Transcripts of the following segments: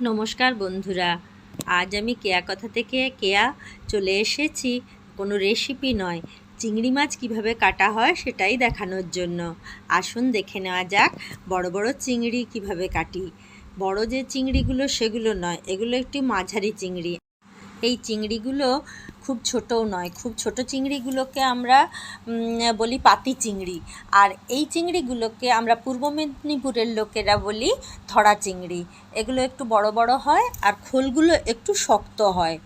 নমস্কার বন্ধুরা। আজ আমি কেয়া কথা থেকে কেয়া চলে এসেছি। কোনো রেসিপি নয়। চিংড়ি মাছ কীভাবে কাটা হয় সেটাই দেখানোর জন্য। আসুন দেখে নেওয়া যাক বড় বড় চিংড়ি কীভাবে কাটি। বড় যে চিংড়িগুলো সেগুলো নয়, এগুলো একটি মাঝারি চিংড়ি। এই চিংড়িগুলো খুব ছোটও নয়, খুব ছোট চিংড়িগুলোকে আমরা বলি পাতি চিংড়ি। আর এই চিংড়িগুলোকে আমরা পূর্ব মেদিনীপুরের লোকেরা বলি ধরা চিংড়ি। এগুলো একটু বড় বড় হয় আর খোলগুলো একটু শক্ত হয়।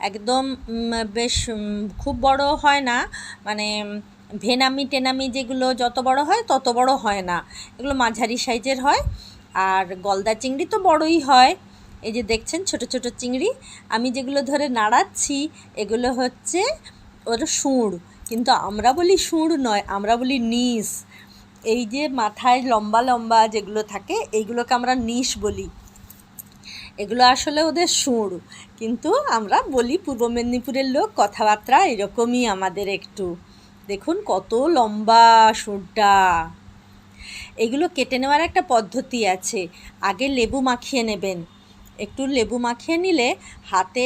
একদম বেশ খুব বড় হয় না মানে ভেনামি টেনামি যেগুলো যত বড় হয় তত বড় হয় না। এগুলো মাঝারি সাইজের হয়। আর গলদা চিংড়ি তো বড়ই হয়। এই যে দেখছেন ছোট ছোট চিংড়ি, আমি যেগুলো ধরে নাড়াচ্ছি, এগুলো হচ্ছে ওর সুঁড় কিন্তু আমরা বলি সুঁড় নয়, আমরা বলি নিস। এই যে মাথায় লম্বা লম্বা যেগুলো থাকে, এইগুলোকে আমরা নিস বলি। এগুলো আসলে ওদের সুর কিন্তু আমরা বলি পূর্ব মেদিনীপুরের লোক, কথাবার্তা এরকমই আমাদের একটু। দেখুন কত লম্বা সুরটা এগুলো কেটে নেওয়ার একটা পদ্ধতি আছে, আগে লেবু মাখিয়ে নেবেন। একটু লেবু মাখিয়ে নিলে হাতে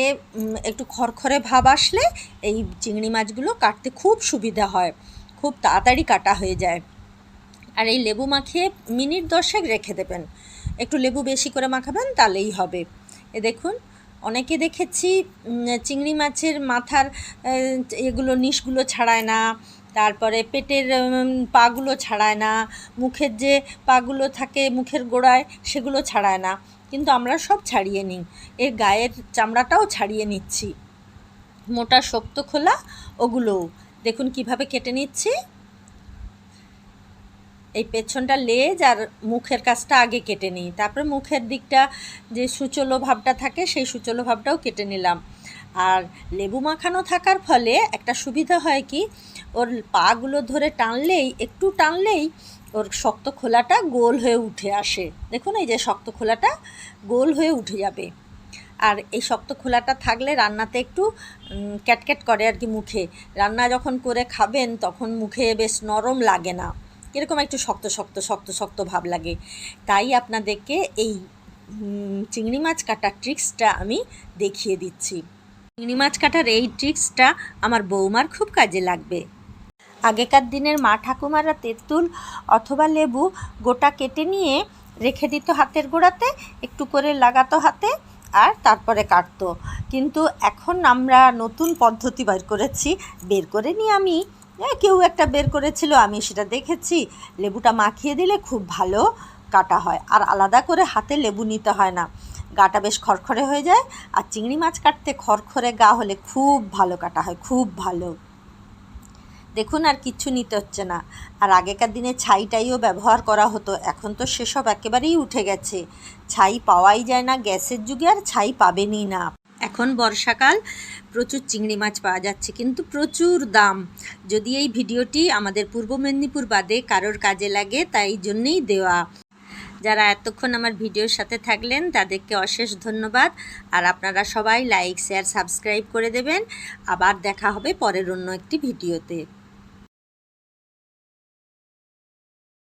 একটু খড়খড়ে ভাব আসলে এই চিংড়ি মাছগুলো কাটতে খুব সুবিধা হয়। খুব তাড়াতাড়ি কাটা হয়ে যায়। আর এই লেবু মাখিয়ে মিনিট দশেক রেখে দেবেন। একটু লেবু বেশি করে মাখাবেন তাহলেই হবে। এ দেখুন, অনেকে দেখেছি চিংড়ি মাছের মাথার এগুলো নিশগুলো ছাড়ায় না তারপরে পেটের পাগুলো ছাড়ায় না, মুখের যে পাগুলো থাকে মুখের গোড়ায় সেগুলো ছাড়ায় না। কিন্তু আমরা সব ছাড়িয়ে নিই। এর গায়ের চামড়াটাও ছাড়িয়ে নিচ্ছি। মোটা শক্ত খোলা ওগুলোও। দেখুন কীভাবে কেটে নিচ্ছি। এই পেছনটা লেজ আর মুখের কাছটা আগে কেটে নিই। তারপরে মুখের দিকটা যে সুচলো ভাবটা থাকে, সেই সুচলো ভাবটাও কেটে নিলাম। আর লেবু মাখানো থাকার ফলে একটা সুবিধা হয় কি, ওর পাগুলো ধরে টানলেই, একটু টানলেই ওর শক্ত খোলাটা গোল হয়ে উঠে আসে। দেখুন এই যে শক্ত খোলাটা গোল হয়ে উঠে যাবে। আর এই শক্ত খোলাটা থাকলে রান্নাতে একটু ক্যাটক্যাট করে আর কি মুখে। রান্না যখন করে খাবেন তখন মুখে বেশ নরম লাগে না। এরকম একটু শক্ত শক্ত শক্ত শক্ত ভাব লাগে। তাই আপনাদেরকে এই চিংড়ি মাছ কাটার ট্রিক্সটা আমি দেখিয়ে দিচ্ছি। চিংড়ি মাছ কাটার এই ট্রিক্সটা আমার বৌমার খুব কাজে লাগবে। আগেকার দিনের মা ঠাকুমারা তেঁতুল অথবা লেবু গোটা কেটে নিয়ে রেখে দিত হাতের গোড়াতে, একটু করে লাগাতো হাতে আর তারপরে কাটতো। কিন্তু এখন আমরা নতুন পদ্ধতি বের করেছি, বের করে নিয়ে আমি কেউ একটা বের করেছিল, আমি সেটা দেখেছি। লেবুটা মাখিয়ে দিলে খুব ভালো কাটা হয়। আর আলাদা করে হাতে লেবু নিতে হয় না। গাটা বেশ খড়খড়ে হয়ে যায় আর চিংড়ি মাছ কাটতে খড়খড়ে গা হলে খুব ভালো কাটা হয়, খুব ভালো। দেখুন আর কিচ্ছু নিতে হচ্ছে না। আর আগেকার দিনে ছাইটাইও ব্যবহার করা হতো, এখন তো সেসব একেবারেই উঠে গেছে। ছাই পাওয়াই যায় না, গ্যাসের যুগে আর ছাই পাবেনই না। এখন বর্ষাকাল, প্রচুর চিংড়ি মাছ পাওয়া যাচ্ছে, কিন্তু প্রচুর দাম। যদি এই ভিডিওটি আমাদের পূর্ব মেদিনীপুর বাদে কারোর কাজে লাগে, তাই জন্যেই দেওয়া। যারা এতক্ষণ আমার ভিডিওর সাথে থাকলেন, তাদেরকে অশেষ ধন্যবাদ। আর আপনারা সবাই লাইক শেয়ার সাবস্ক্রাইব করে দেবেন। আবার দেখা হবে পরের অন্য একটি ভিডিওতে।